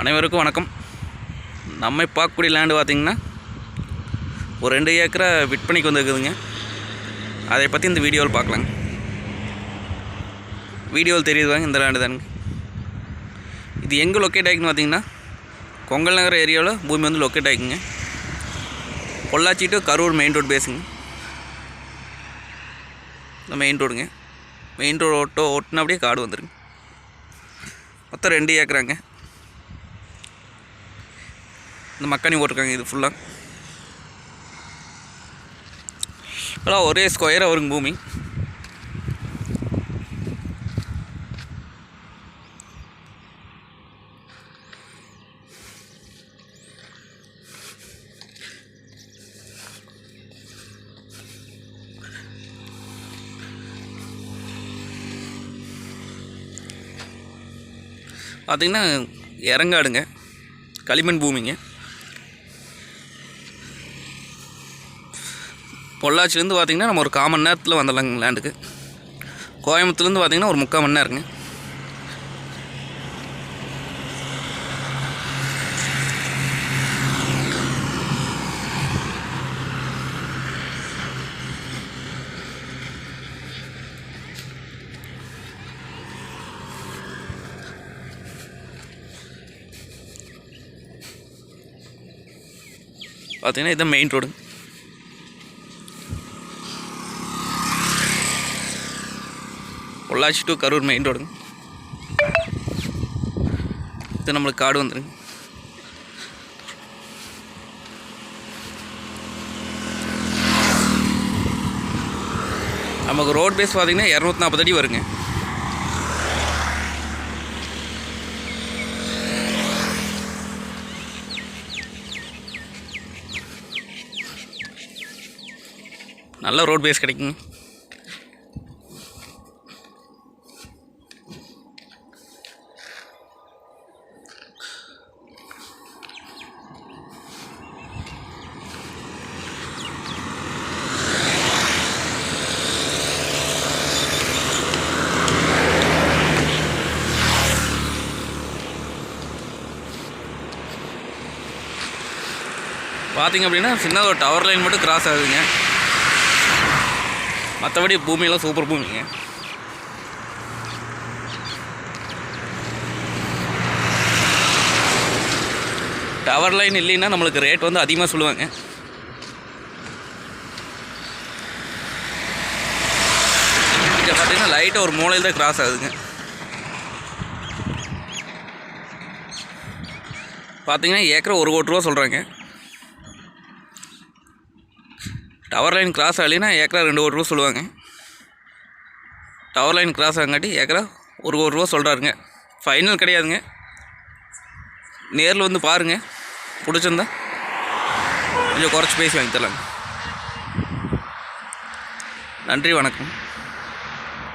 அனைவருக்கும் வணக்கம். நம்ம பார்க்கக்கூடிய லேண்டு பார்த்திங்கன்னா ஒரு ரெண்டு ஏக்கரை விற்பனைக்கு வந்துருக்குதுங்க. அதை பற்றி இந்த வீடியோவில் பார்க்கலாங்க. வீடியோவில் தெரியுதுவாங்க இந்த லேண்டு தானுங்க. இது எங்கே லொக்கேட் ஆகிக்குன்னு பார்த்திங்கன்னா கொங்கல் நகர் ஏரியாவில் பூமி வந்து locate ஆகிக்குங்க Pollachi to Karur main road பேசுங்க இந்த மெயின் ரோடுங்க மெயின் ரோடு ஓட்டோ ஓட்டினா அப்படியே காடு வந்துருங்க. மொத்தம் ரெண்டு ஏக்கராங்க. இந்த மக்காணி போட்டிருக்காங்க இது ஃபுல்லாக எல்லாம் ஒரே ஸ்கொயராக வருங்க பூமி. பார்த்திங்கன்னா இறங்காடுங்க. களிமண் பூமிங்க. பொள்ளாச்சிலேருந்து பார்த்திங்கன்னா நம்ம ஒரு கால் மணி நேரத்தில் வந்துடலாங்க லேண்டுக்கு கோயம்புத்தூர்லேருந்து பார்த்திங்கன்னா ஒரு முக்கால் மணி நேரங்க. பார்த்தீங்கன்னா இதுதான் main road Pollachi to Karur main ரோடுங்க இது நம்மளுக்கு காடு வந்துருங்க. நமக்கு ரோட் பேஸ் பார்த்தீங்கன்னா இரநூத்தி நாற்பது அடி வருங்க. நல்ல ரோட் பேஸ் கிடைக்குங்க. பார்த்திங்க அப்படின்னா சின்னதாக ஒரு டவர் லைன் மட்டும் கிராஸ் ஆகுதுங்க. மற்றபடி பூமியெல்லாம் சூப்பர் பூமிங்க. டவர் லைன் இல்லைன்னா நம்மளுக்கு ரேட் வந்து அதிகமாக சொல்லுவாங்க. இங்கே பார்த்தீங்கன்னா லைட்டாக ஒரு மூலையில் தான் கிராஸ் ஆகுதுங்க. பார்த்தீங்கன்னா ஏக்கரை ஒரு கோடி ரூபா சொல்கிறாங்க டவர் லைன் கிராஸ் ஆகலைன்னா ஏக்கரா ரெண்டு கோடி ரூபா சொல்லுவாங்க. டவர் லைன் கிராஸ் ஆகாட்டி ஏக்கரா ஒரு கோடி ரூபா சொல்கிறாருங்க ஃபைனல் கிடையாதுங்க. நேரில் வந்து பாருங்கள் பிடிச்சிருந்தா கொஞ்சம் குறைச்சி பேசி வாங்கி தரலாங்க நன்றி வணக்கம்.